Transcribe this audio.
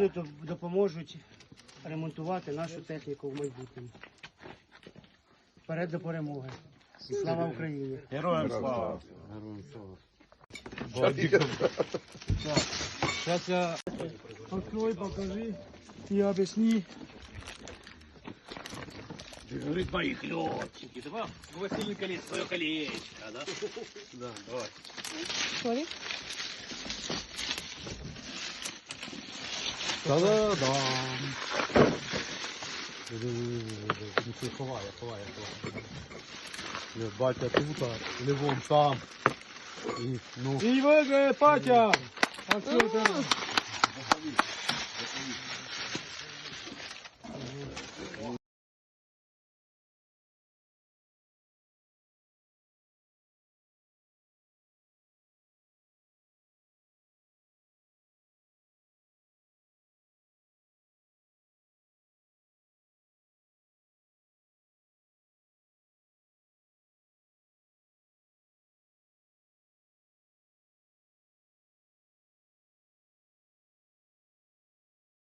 вони допоможуть ремонтувати нашу техніку в майбутньому. Вперед до перемоги. І слава Україні! Героям слава. Героям слава. Сейчас я открой, покажи и объясни. Говорит, мои летчики. Давай, Василий колечко, свое колечко, да? Да, давай. Сорі. Та-да-дам! Ховає, ховає, ховає. Батя тут, вон там. І, ну, И выиграй, Патя! Открой,